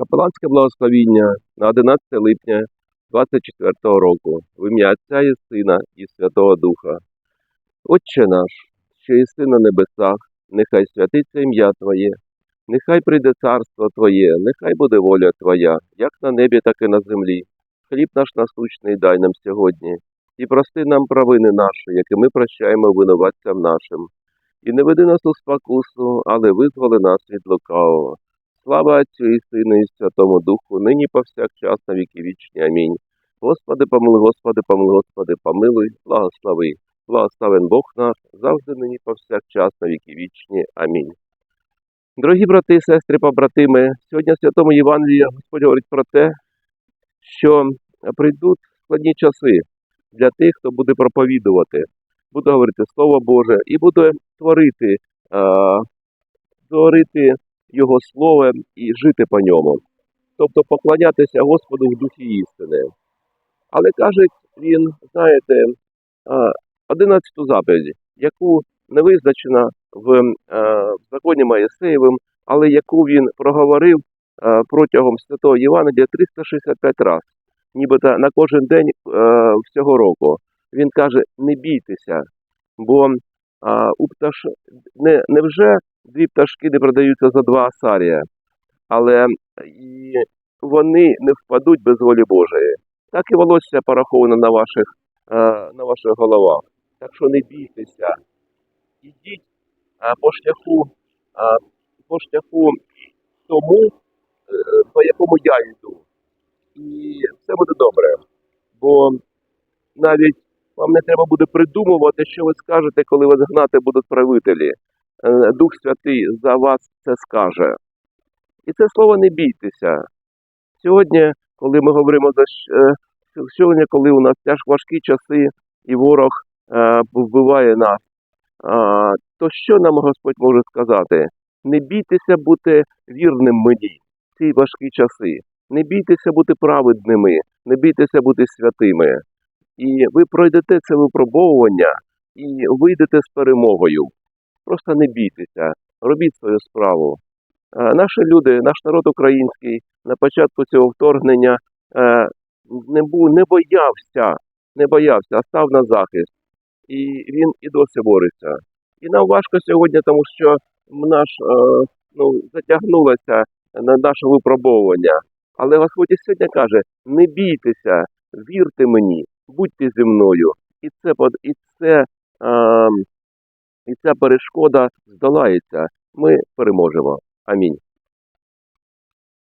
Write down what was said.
Капеланське благословіння на 11 липня 24 року в ім'я Отця і Сина і Святого Духа. Отче наш, що єси на небесах, нехай святиться ім'я Твоє, нехай прийде царство Твоє, нехай буде воля Твоя, як на небі, так і на землі. Хліб наш насущний дай нам сьогодні, і прости нам провини наші, які ми прощаємо винуватцям нашим. І не веди нас у спокусу, але визволи нас від лукавого. Слава Отцю і Сину і Святому Духу, нині повсякчас на віки вічні. Амінь. Господи, помилуй, Господи, помилуй, Господи, помилуй, благослови. Благословен Бог наш, завжди нині повсякчас на віки вічні. Амінь. Дорогі брати сестри, побратими, сьогодні в Святому Євангелії Господь говорить про те, що прийдуть складні часи для тих, хто буде проповідувати, буде говорити Слово Боже і буде творити, творити Його Словом і жити по ньому. Тобто поклонятися Господу в духі істини. Але каже він, знаєте, е, 11 заповідь, яку не визначена в, е, в законі Моїсеєвим, але яку він проговорив е, протягом Святого Євангелія 365 разів, нібито на кожен день е, всього року. Він каже: не бійтеся, бо у пташ... не, невже дві пташки не продаються за два асарія, але і вони не впадуть без волі Божої. Так і волосся пораховано на ваших, е, на ваших головах. Так що не бійтеся. Ідіть е, по шляху, е, по шляху тому, по якому я йду. І все буде добре. Бо навіть вам не треба буде придумувати, що ви скажете, коли вас гнати будуть правителі. Е, Дух Святий за вас це скаже. І це слово не бійтеся. Сьогодні, коли ми говоримо за е, сьогодні, коли у нас тяж важкі часи і ворог е, вбиває нас, то що нам Господь може сказати? Не бійтеся бути вірним мені в ці важкі часи. Не бійтеся бути праведними, не бійтеся бути святими. І ви пройдете це випробовування і вийдете з перемогою. Просто не бійтеся, робіть свою справу. Е, Наші люди, наш народ український на початку цього вторгнення е, не був, не боявся, не боявся, а став на захист. І він і досі бореться. І нам важко сьогодні, тому що наш е, ну, затягнулося на наше випробовування. Але Господь і сьогодні каже: не бійтеся, вірте мені, будьте зі мною. І це і це, і ця перешкода здолається. Ми переможемо. Амінь.